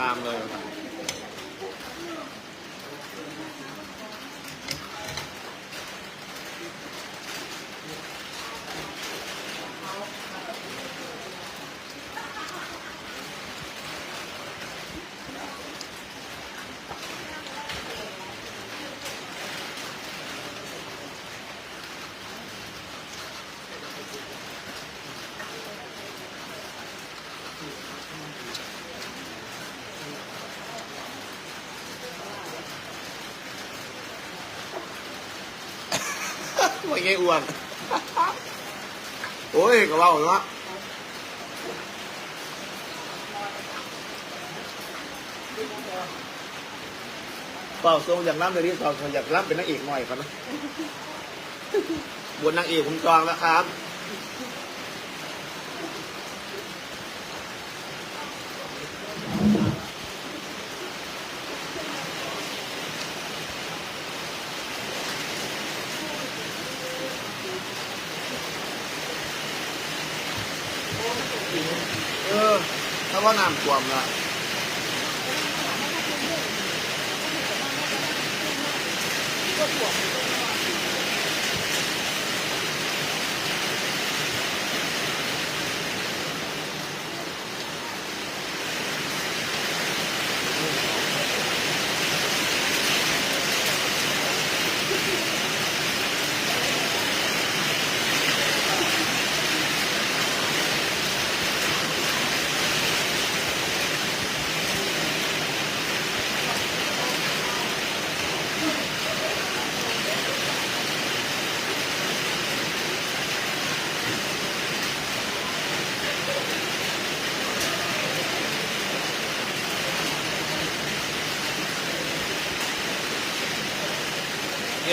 ตามเลย ไม่ไงอ้วน โอ้ยก็เล่าอยู่วะเปล่าทรงอยากน้ำเลยที่สองอยากน้ำเป็นนางเอกหน่อยก่อนนะบนนางเอกผมจองแล้วครับ เออ ถ้าว่าน้ำท่วมละเทีย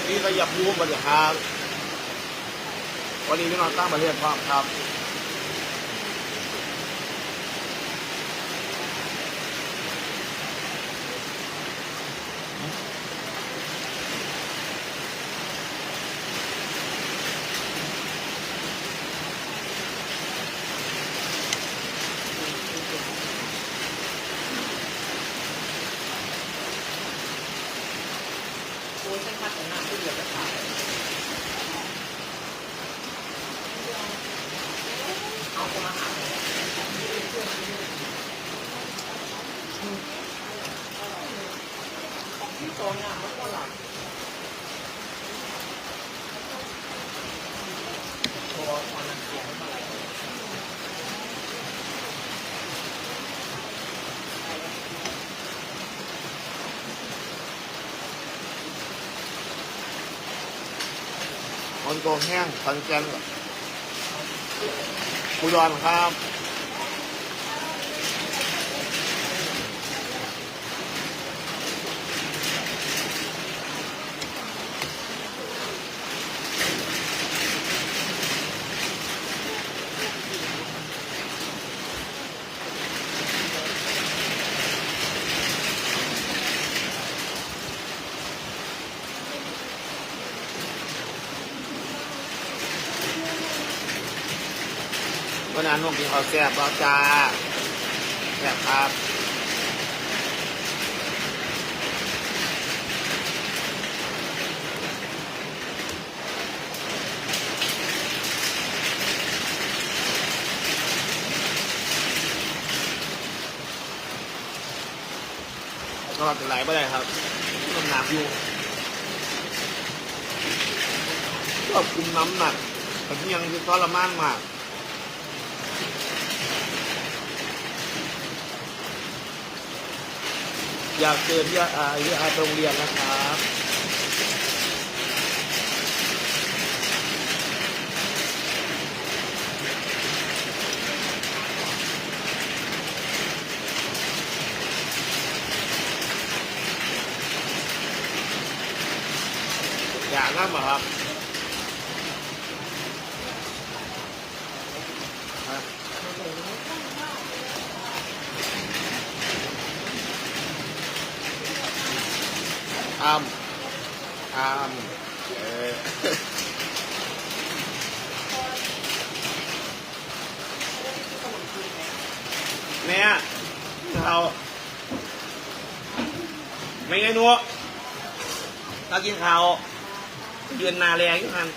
บนี้ก็ยับยูมบริหารวันนี้พี่น้องตั้งประเทศพร้อมครับ โอ้ยฉันพัดแต่หน้าที่เหลือจะขาดเอาจะมาหาที่โซนอะมันก็หลับโชว์ความนันเสียงมาอะไร คนโกงแห้งสันแกนกุยอนครับ วันนั้นนุ่มกินข้าวแซ่บแล้วจ้าแซ่บครับก็จะไหลไม่ได้ครับน้ำหนักอยู่ควบคุมน้ำหนักแต่ยังคือทรมานมาก อยากเจอที่อาที่อาโรงเรียนนะครับ อยากนั่งเหรอครับฮะ อามอามเออเนี่ยเราไม่เงหนูเรากินข้าวยืนนาแรงอยู่หัน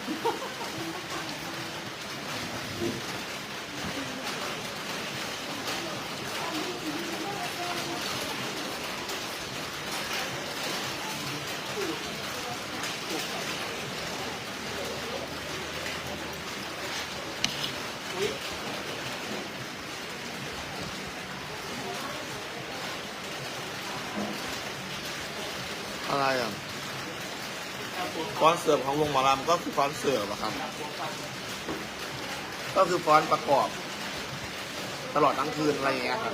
ฟอนต์เสิร์ฟของวงหมอลำก็คือฟอนต์เสิร์ฟอะครับ ก็คือฟอนต์ประกอบ ตลอดทั้งคืนอะไรอย่างเงี้ยครับ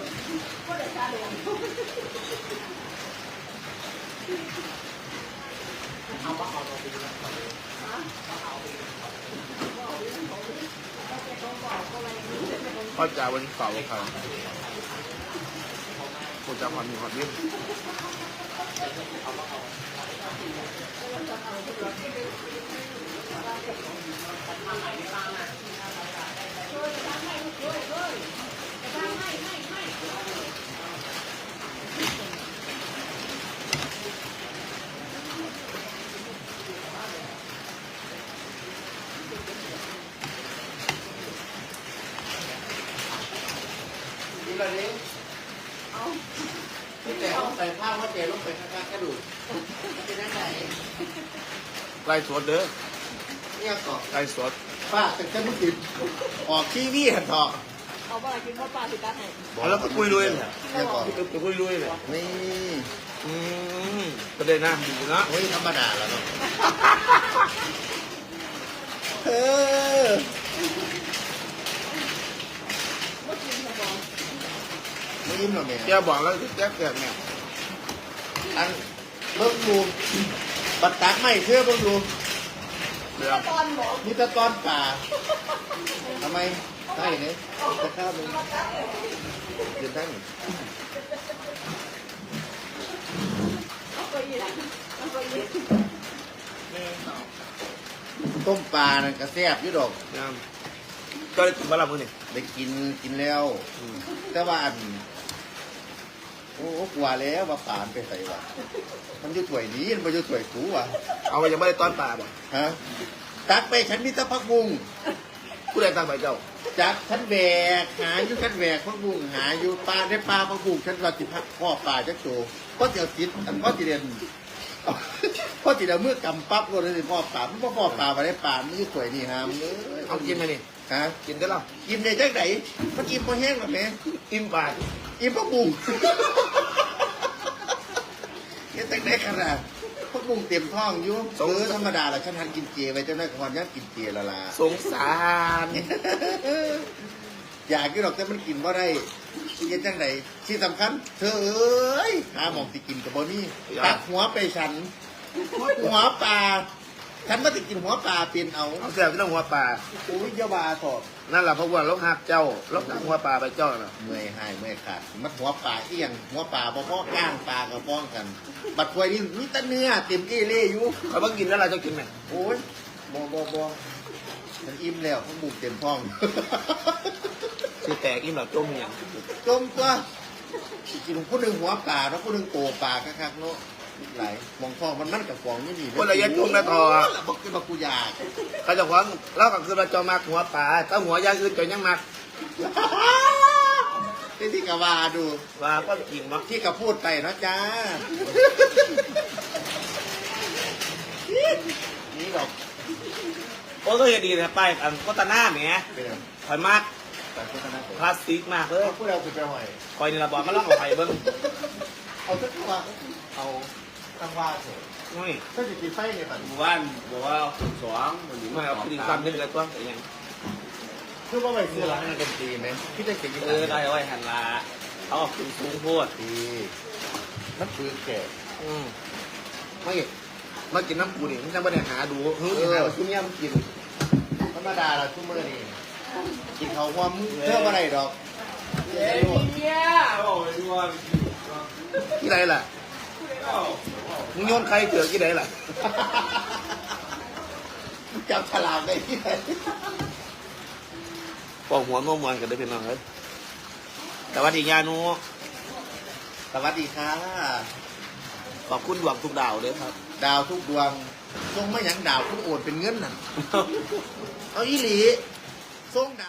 เอาว่าเอาเราลูกันก็จะวันเสาร์ครับ กูจะความ ผ้าว่าเจลงไปข้างๆกระดูกเป็นยังไงไล่สดเด้อเนี่ยก่อนไล่สดป้าแต่จะไม่ติดออกทีวีหันเถอะเอาปลากินข้าวปลาสิกัดให้แล้วก็คุยลุยเนี่ยเนี่ยก่อนไปคุยลุยเนี่ยนี่อืมประเด็นน่าดีนะเฮ้ยธรรมดาแล้วเนาะเออบ่กินสมองไม่ยิ้มหรอแม่แกบอกแล้วแจ๊กแกเนี่ย อันเบิ่งดูบัดตักไม่เชื่อเบิ่งดูเรื่องตอนบอกนี่ตะตอนป่าทำไมใช่เนี่ยจะข้าวมึงเดี๋ยวได้เอาไปอีกเอาไปอีกต้มปลานั่นก็แซ่บอยู่ดอกเนี่ยก็ได้กินบะหมี่มือนี่ได้กินกินแล้ว แต่ว่าอัน โอ้กลัวแล้วว่าป่านไปใส่วะมันอยู่ถ้วยนี้มันอยู่ถ้วยกูวะเอาไปยังไม่ได้ต้อนปลาบ่ฮะตักไปฉันมีแตะพักบุงผู้ใดตั้งไปเจ้าจากฉันแหวกหาอยู่ฉันแหวกพักบุงหาอยู่ปลาได้ปลาพักบุงฉันว่าสิพักพ่อปลาจักโตก็เจียวติดอันก็สิเรียนพ่อติดเอามือกำปั๊บก็เลยสิพ่อปลามันบ่พ่อปลามาได้ปลามันอยู่ถ้วยนี่ฮะมึงเอ้ยเอากินไหมนี่ ฮะกินได้หรอกินได้จังไหนมันกินพอแห้งหรอแม่อิ่มปลาอีพวกบุ้งยังแต่งได้ขนาดพวกบุ้งเต็มท้องอยู่เออธรรมดาแหละฉันทันกินเจไปเจ้าหน้าที่วันยักินเจและล่ะสงสารอยากกินหรอกแต่มันกินว่าได้กินจังไหนที่สำคัญ เธอเอ้ยหาหมองที่กินกับโบนี่ตักหัวไปฉันหัวปลา ฉันมาติกินหัวปลาเป็นเอาเอาแซ่บที่ต้องหัวปลาโอ้ยอยาวาถอดนั่นแหละเพราะว่าเราหักเจ้าเราตักหัวปลาไปเจ้าน่ะเมื่อยหายเมื่อยขาดมันหัวปลาเอียงหัวปลาบ่พ่อก้างปลากับป้องกัน บัดควยนี่มีแต่เนื้อเต็มเอเล่อยู่เขาเพิ่งกินแล้วเราจะกินไหมโอ้ยบอบอบอมันอิ่มแล้วมันบุกเต็มท้องคือแตกอิ่มหรอจมอย่างจมตัวกินผู้หนึ่งหัวปลาแล้วผู้หนึ่งโตปลาคักๆเนาะ ไหลายมองท้องมันมันกับฟองนี่นี่คนละยะจมละทอแล้วบอกคือบอกกูอยากเขาจะหวังเราก็คือเราจะมักหัวปลาถ้าหัวอย่างอื่นจะยังมักนี่ที่กะวาดู ว่าก็จริงเนาะที่กะพูดไปเนาะจ้า นี่ดอกโอ้ก็ยังดีนะไปอันโฆษณาแหมเป็นไงคอยมากแต่โฆษณาผมคลาสสิกมากเลยเอาพูดเอาสุดไปหอยคอยนี่ละบอกมาแล้วเอาไปเบิ้งเอาสักตัวเอา ตั้งว่าเถอะนี่ถ้าจะกินไฟในบัตรหมู่บ้านบอกว่าสองมันอยู่ไม่เอาดีความนึงเลยตัวแต่ยังคือว่าไปซื้อร้านดนตรีไหมพี่จะเก่งเออได้ไว้หันละเอาออกถึงสูงโพดดีมันปืนแก่อืมไม่มากินน้ำปูนี่มันจะไม่ได้หาดูเฮ้ยหาว่าชุ่มยำกินธรรมดาละชั่วโมงนี่กินเขาความเชื่อว่าไรดอกเฮ้ยเนี่ยบอกเลยว่าที่ไหนล่ะ มึงโยนใครเถื่อที่ไหนล่ะจับฉลากได้ที่ไหนปอกหัวงอมวนกันได้เป็นน้องเลยแต่ว่าดีงานูสวัสดีค่ะ ขอบคุณดวงทุกดาวด้วยครับ ดาวทุกดวงทรงไม่หยังดาวทุกโอนเป็นเงินน่ะ เอาอีหลีทรงดาว